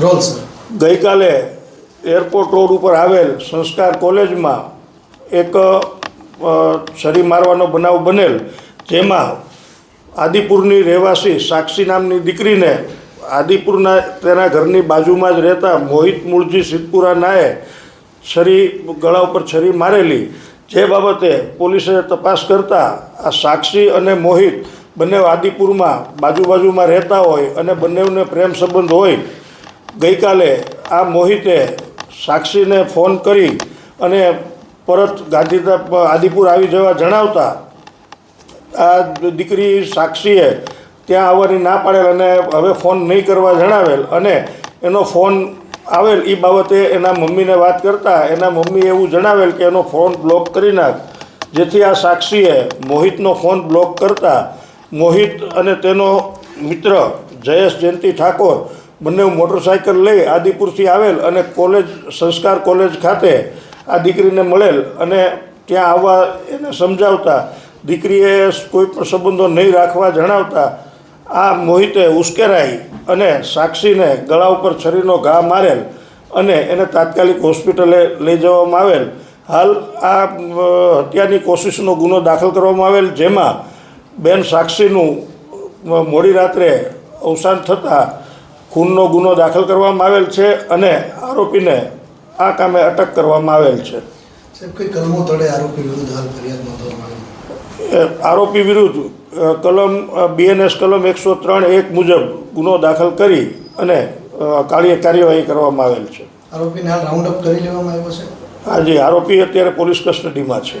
Role sir ગઈકાલે airport road ઉપર આવેલ સંસ્કાર કોલેજમાં એક છરી મારવાનો બનાવ બનેલ, જેમાં આદિપુરની રહેવાસી સાક્ષી નામની દીકરીને આદિપુરના તેના ઘરની બાજુમાં જ રહેતા મોહિત મૂળજી સિદ્ધપુરા નાએ છરી ગળા ઉપર છરી મારેલી. જે બાબતે પોલીસે તપાસ કરતા આ સાક્ષી અને મોહિત બંને આદિપુરમાં બાજુ બાજુમાં રહેતા હોય અને બંનેને પ્રેમ સંબંધ હોય ગઈકાલે આ મોહિતે સાક્ષીને ફોન કરી અને પરત ગાંધીધામ આદિપુર આવી જવા જણાવતા આ દીકરી સાક્ષીએ ત્યાં આવવાની ના પાડેલ અને હવે ફોન નહીં કરવા જણાવેલ અને એનો ફોન આવેલ એ બાબતે એના મમ્મીને વાત કરતા એના મમ્મી એવું જણાવેલ કે એનો ફોન બ્લોક કરી નાખ, જેથી આ સાક્ષીએ મોહિતનો ફોન બ્લોક કરતા મોહિત અને તેનો મિત્ર જયેશ જયંતિ ઠાકોર બંને મોટરસાયકલ લઈ આદિપુરથી આવેલ અને કોલેજ, સંસ્કાર કોલેજ ખાતે આ દીકરીને મળેલ અને ત્યાં આવવા એને સમજાવતા, દીકરીએ કોઈ પણ સંબંધો નહીં રાખવા જણાવતા, આ મોહિતે ઉશ્કેરાઈ અને સાક્ષીને ગળા ઉપર છરીનો ઘા મારેલ અને એને તાત્કાલિક હોસ્પિટલે લઈ જવામાં આવેલ. હાલ આ હત્યાની કોશિશનો ગુનો દાખલ કરવામાં આવેલ, જેમાં બેન સાક્ષીનું મોડી રાત્રે અવસાન થતાં ખૂનનો ગુનો દાખલ કરવામાં આવેલ છે અને આરોપીને આ કામે અટક કરવામાં આવેલ છે. આરોપી વિરુદ્ધ કલમ બીએનએસ કલમ એકસો ત્રણ એક મુજબ ગુનો દાખલ કરી અને કાર્યવાહી કરવામાં આવેલ છે. આરોપીને રાઉન્ડ અપ કરી લેવામાં આવ્યો છે? આજે આરોપી અત્યારે પોલીસ કસ્ટડીમાં છે.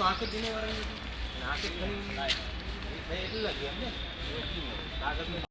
આખો દિને વાળા આખી ઘણી એટલે લાગી એમ ને